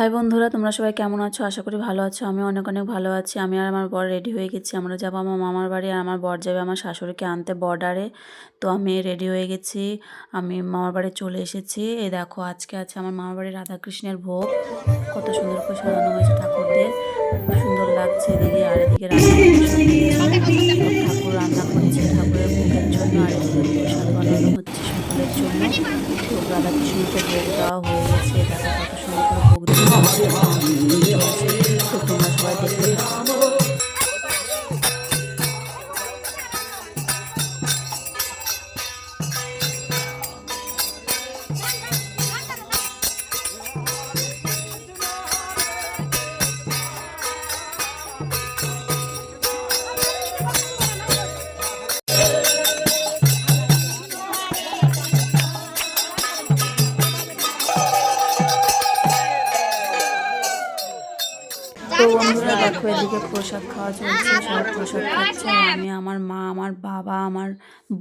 High বন্ধুরা, তোমরা সবাই কেমন আছো? আশা করি ভালো আছো। আমি অনেক অনেক ভালো আছি। আমি আর আমার বর রেডি হয়ে গেছি। আমরা যাব আমার মামার বাড়ি আর আমার বর যাবে আমার শাশুড়িকে আনতে বর্ডারে তো আমি রেডি হয়ে গেছি। আমি মামার বাড়ি চলে এসেছি। এই দেখো, আজকে আছে আমার মামার বাড়ি রাধাকৃষ্ণের ভোগ। কত সুন্দর করে সাজানো হয়েছে ঠাকুরদের। সুন্দর লাগছে এদিকে আর এদিকে ঠাকুর রান্না করছে। ঠাকুরের ভোগের জন্য আর এদিকে প্রসাদ হচ্ছে। সকলের জন্য তো রাধাকৃষ্ণকে ভোগ দেওয়া হয়ে গেছে দেখো কত সুন্দর ভোগ তো তোমরা সবাই দেখতে থাকো তো বন্ধুরা দেখো এদিকে প্রসাদ খাওয়া চলছে সবাই প্রসাদ খাচ্ছে। আমি আমার মা আমার বাবা আমার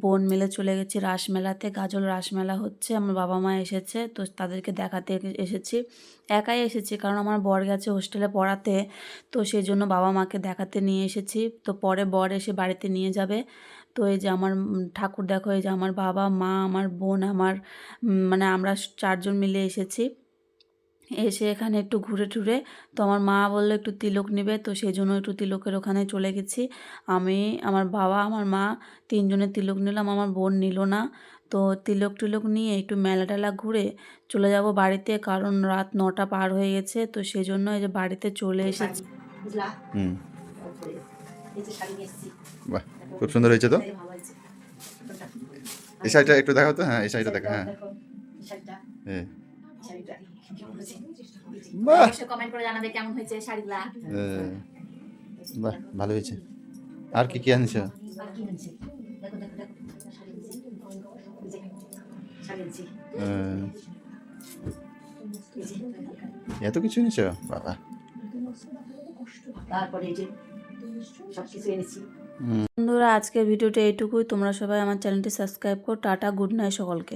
বোন মিলে চলে গেছি রাসমেলাতে। গাজল রাসমেলা হচ্ছে আমার বাবা মা এসেছে তো তাদেরকে দেখাতে এসেছি। একাই এসেছি কারণ আমার বর গেছে হোস্টেলে পড়াতে তো সেই জন্য বাবা মাকে দেখাতে নিয়ে এসেছি। তো পরে বর এসে বাড়িতে নিয়ে যাবে। তো এই যে আমার ঠাকুর দেখো এই যে আমার বাবা মা আমার বোন আমার মানে আমরা চারজন মিলে এসেছি। এসে এখানে একটু ঘুরে টুরে। তো আমার মা বলল একটু তিলক নেবে। তো সেই জন্য একটু তিলকের ওখানে চলে গেছি। আমি আমার বাবা আমার মা তিনজনে তিলক নিলাম আমার বোন নিল না। তো তিলক টিলক নিয়ে একটু মেলা টেলা ঘুরে চলে যাব বাড়িতে কারণ রাত নটা পার হয়ে গেছে। তো সেই জন্য এই যে বাড়িতে চলে এসেছি। বাহ খুব সুন্দর হয়েছে তো? এই শাড়িটা একটু দেখাও তো? হ্যাঁ এই শাড়িটা দেখা হ্যাঁ। দেখো, এই। ভালো হয়েছে আর কি কি আনছো এত কিছু এনেছো বাবা বন্ধুরা, আজকের ভিডিওটা এইটুকুই। তোমরা সবাই আমার চ্যানেলটি সাবস্ক্রাইব করো। টাটা, গুড নাইট সকলকে।